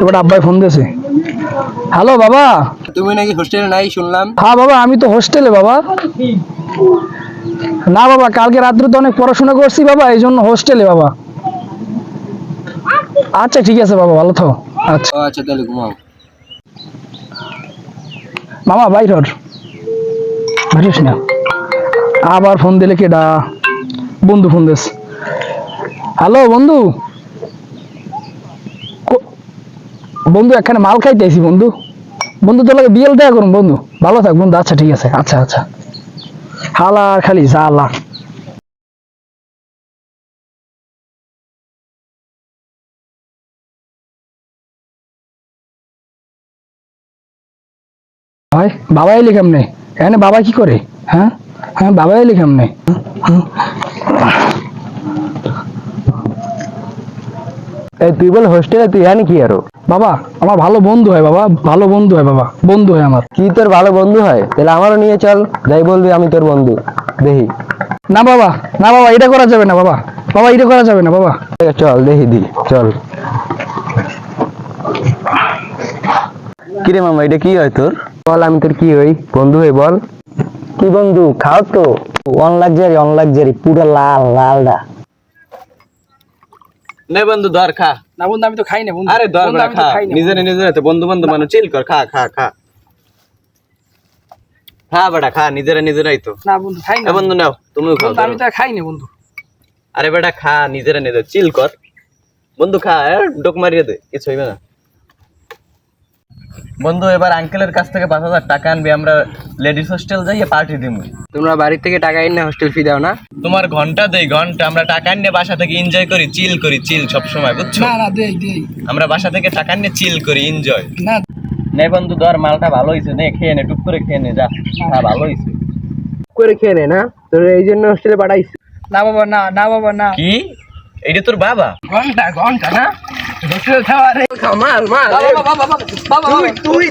এবার আব্বাই ফোন দিয়েছে। হ্যালো বাবা। তুমি নাকি হোস্টেলে নাই শুনলাম। হ্যাঁ বাবা আমি তো হোস্টেলে বাবা। না বাবা কালকে রাত্রে তো অনেক পড়াশোনা করছি বাবা এই জন্য হোস্টেলে বাবা। আচ্ছা ঠিক আছে বাবা ভালো থাকো। আচ্ছা। আচ্ছা তাহলে ঘুমাও। মামা বাইর হর বুঝিস না। আবার ফোন দিলে কেডা? বন্ধু ফোন দিস। হ্যালো বন্ধু কো- বন্ধু, এখানে মাল খাইতে আইছি বন্ধু। বন্ধু, তোর লাগে বিয়েল দেখা করুন বন্ধু। ভালো থাক বন্ধু আচ্ছা ঠিক আছে। আচ্ছা আচ্ছা। হালা খালি জালা ভাই, বাবা এলি কেমনে? এখানে বাবা কি করে? হ্যাঁ? হ্যাঁ বাবা এলি কেমনে? এই তুই বল হোস্টেলে তুই জানি কি আরও? বাবা আমার ভালো বন্ধু হয় বাবা ভালো বন্ধু হয় বাবা বন্ধু হয় আমার। কি তোর ভালো বন্ধু হয়? তাহলে আমারও নিয়ে চল যাই বলবি আমি তোর বন্ধু দেখি। না বাবা না বাবা এটা করা যাবে না বাবা বাবা এটা করা যাবে না বাবা। চল দেখি দি চল। কিরে মামা এটা কি হয় তোর? বল আমি তোর কি হই? বন্ধু হই বল। কি বন্ধু খাও তো। অন লাক্সারি অন লাক্সারি পুরো লাল লাল লালডা। নে বন্ধু ধর খা। না বন্ধু আমি তো খাই না বন্ধু। আরে ধর খা। তো বন্ধু। বন্ধু মানুষ চিল কর খা খা খা। খা বেটা খা নিজেরা নিজেরাই তো। না বন্ধু খাই না এ বন্ধু নাও তুমিও খাও আমি তো খাই না বন্ধু। আরে বেটা খা নিজেরা নিজে চিল কর। বন্ধু খা ডোক মারিয়ে দে কিছু হইবে না। বন্ধু এবার আঙ্কেলের কাছ থেকে পাঁচ হাজার টাকা আনবি আমরা লেডিস হোস্টেল যাইয়ে পার্টি দিব তোমরা বাড়ি থেকে টাকা এনে হোস্টেল ফি দাও না? তোমার ঘণ্টা দেই ঘণ্টা। আমরা টাকা নিয়ে বাসা থেকে এনজয় করি চিল করি চিল সব সময় বুঝছ? না না দেই দেই। আমরা বাসা থেকে টাকা নিয়ে চিল করি এনজয় না। নে বন্ধু ধর মালটা ভালো হয়েছে নে খেয়ে নে টুক করে খেয়ে নে যা। হ্যাঁ ভালো হয়েছে করে খেয়ে নে না? তোর এই জন্য হোস্টেলে পাঠাইছি। না বাবা না না বাবা না। কি? এইটা তোর বাবা? ঘণ্টা ঘণ্টা না? হোস্টেলে খাওয়া রে মাল মাল বাবা বাবা বাবা বাবা তুই তুই